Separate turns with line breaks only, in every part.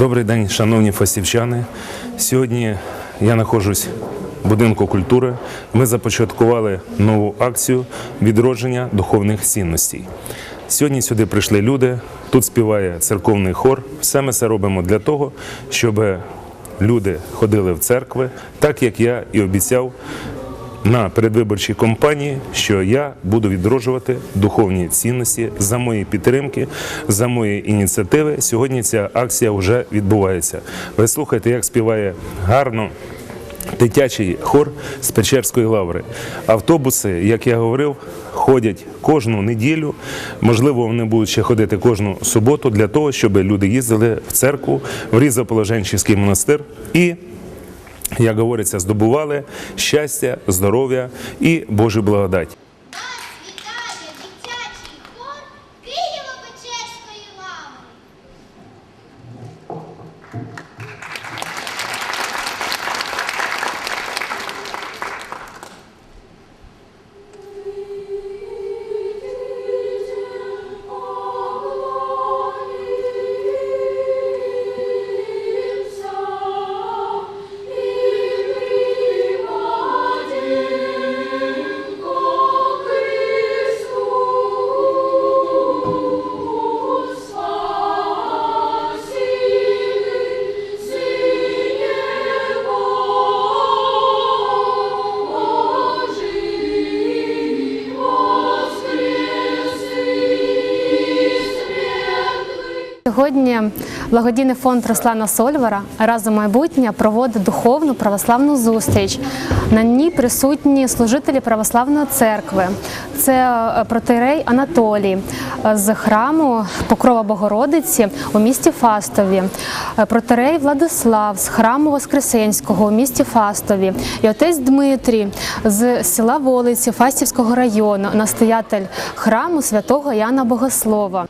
Добрий день, шановні фастівчани. Сьогодні я знаходжусь в будинку культури. Ми започаткували нову акцію відродження духовних цінностей. Сьогодні сюди прийшли люди, тут співає церковний хор. Все ми це робимо для того, щоб люди ходили в церкви, так як я і обіцяв на передвиборчій кампанії, що я буду відроджувати духовні цінності за мої підтримки, за мої ініціативи. Сьогодні ця акція вже відбувається. Ви слухайте, як співає гарно. Дитячий хор з Печерської лаври. Автобуси, як я говорив, ходять кожну неділю. Можливо, вони будуть ще ходити кожну суботу для того, щоб люди їздили в церкву, в Різоположенчівський монастир і як говориться, здобували щастя, здоров'я і Божу благодать.
Сьогодні благодійний фонд Руслана Сольвара разом майбутнє проводить духовну православну зустріч. На ній присутні служителі православної церкви. Це е, протирей Анатолій е, з храму Покрова Богородиці у місті Фастові, е, протирей Владислав з храму Воскресенського у місті Фастові, і отець Дмитрій з села Волиці Фастівського району, настоятель храму святого Яна Богослова.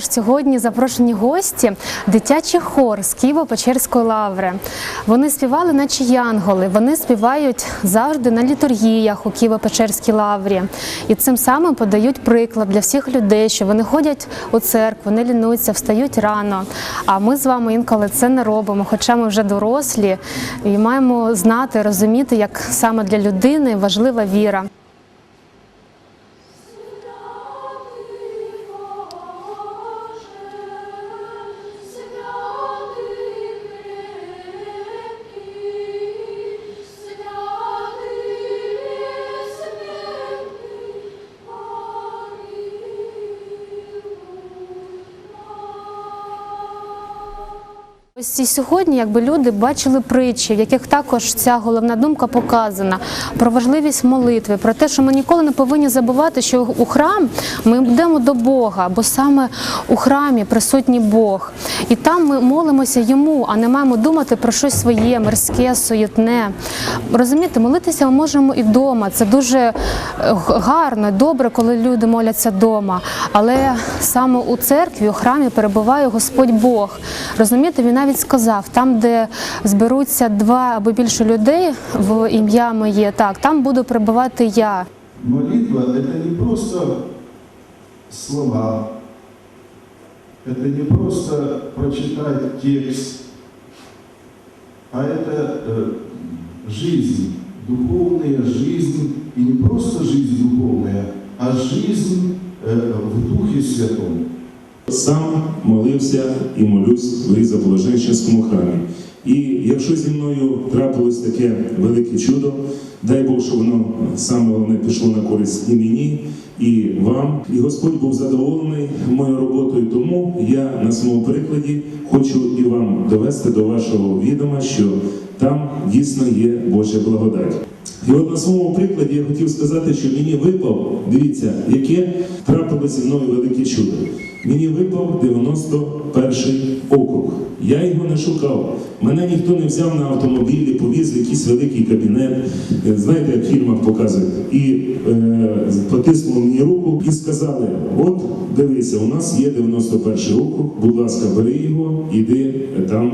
Також сьогодні запрошені гості дитячий хор з Києво-Печерської лаври. Вони співали, наче янголи. Вони співають завжди на літургіях у Києво-Печерській лаврі. І цим самим подають приклад для всіх людей, що вони ходять у церкву, не лінуються, встають рано. А ми з вами інколи це не робимо, хоча ми вже дорослі і маємо знати, розуміти, як саме для людини важлива віра. І сьогодні, якби люди бачили притчі, в яких також ця головна думка показана про важливість молитви, про те, що ми ніколи не повинні забувати, що у храм ми йдемо до Бога, бо саме у храмі присутній Бог, і там ми молимося йому, а не маємо думати про щось своє, мирське, суєтне. Розумієте, молитися ми можемо і вдома. Це дуже е, гарно, добре, коли люди моляться вдома. Але саме у церкві, у храмі перебуває Господь Бог. Розумієте, він навіть сказав, там, де зберуться два або більше людей в ім'я моє, так, там буду перебувати я.
Молитва – это не просто слова. Это не просто прочитать текст, а это э, жизнь, духовная жизнь, и не просто жизнь духовная, а жизнь э, в Духе Святом.
Сам молився і молюсь в Різоположенщинському храмі. І якщо зі мною трапилось таке велике чудо, дай Бог, що воно саме головне пішло на користь і мені, і вам. І Господь був задоволений моєю роботою. Тому я на своєму прикладі хочу і вам довести до вашого відома, що там дійсно є Божа благодать. І от на своєму прикладі я хотів сказати, що мені випав, дивіться, яке трапилося зі мною велике чудо. Мені випав 91-й округ. Я його не шукав. Мене ніхто не взяв на автомобілі, повіз в якийсь великий кабінет. Е, Знаєте, як в фільмах показують. І е, потиснули мені руку і сказали: от дивися, у нас є 91-й округ, будь ласка, бери його, іди там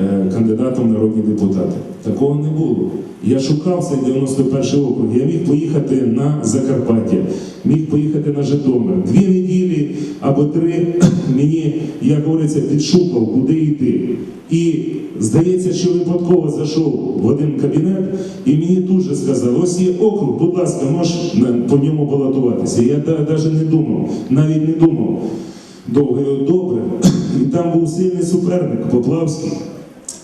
е, кандидатом народні депутати. Такого не було. Я шукав цей 91 округ. Я міг поїхати на Закарпаття, міг поїхати на Житомир. Дві неділі або три мені, як говориться, підшукав, куди йти. І здається, що випадково зайшов в один кабінет, і мені тут же сказали, ось є округ, будь ласка, можеш по ньому балотуватися. Я навіть не думав, навіть не думав. Довго і добре. І там був сильний суперник Поплавський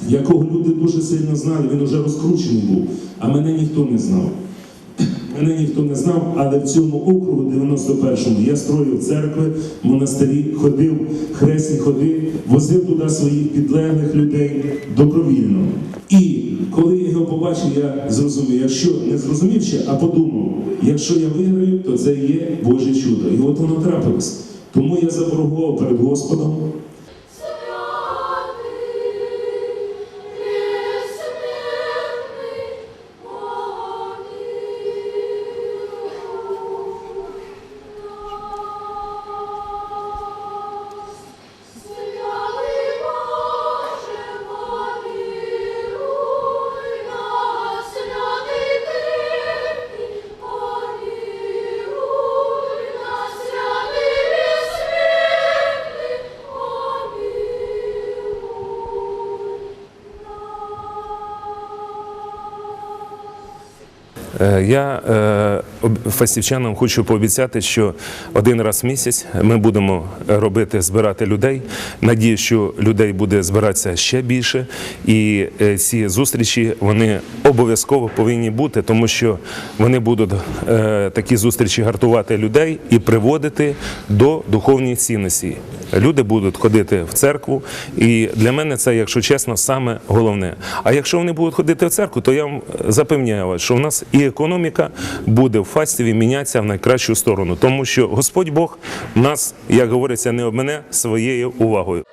якого люди дуже сильно знали, він уже розкручений був, а мене ніхто не знав. Мене ніхто не знав, але в цьому округу 91-му я строїв церкви, монастирі, ходив, хресні ходи, возив туди своїх підлеглих людей добровільно. І коли я його побачив, я зрозумів, якщо не зрозумів ще, а подумав, якщо я виграю, то це є Боже чудо. І от воно трапилось. Тому я заборгував перед Господом. Я е, фастівчанам хочу пообіцяти, що один раз в місяць ми будемо робити збирати людей. Надію, що людей буде збиратися ще більше, і е, ці зустрічі вони обов'язково повинні бути, тому що вони будуть е, такі зустрічі гартувати людей і приводити до духовної цінності. Люди будуть ходити в церкву, і для мене це, якщо чесно, саме головне. А якщо вони будуть ходити в церкву, то я вам запевняю вас, що в нас і економіка буде в Фастіві мінятися в найкращу сторону, тому що Господь Бог нас, як говориться, не обмене своєю увагою.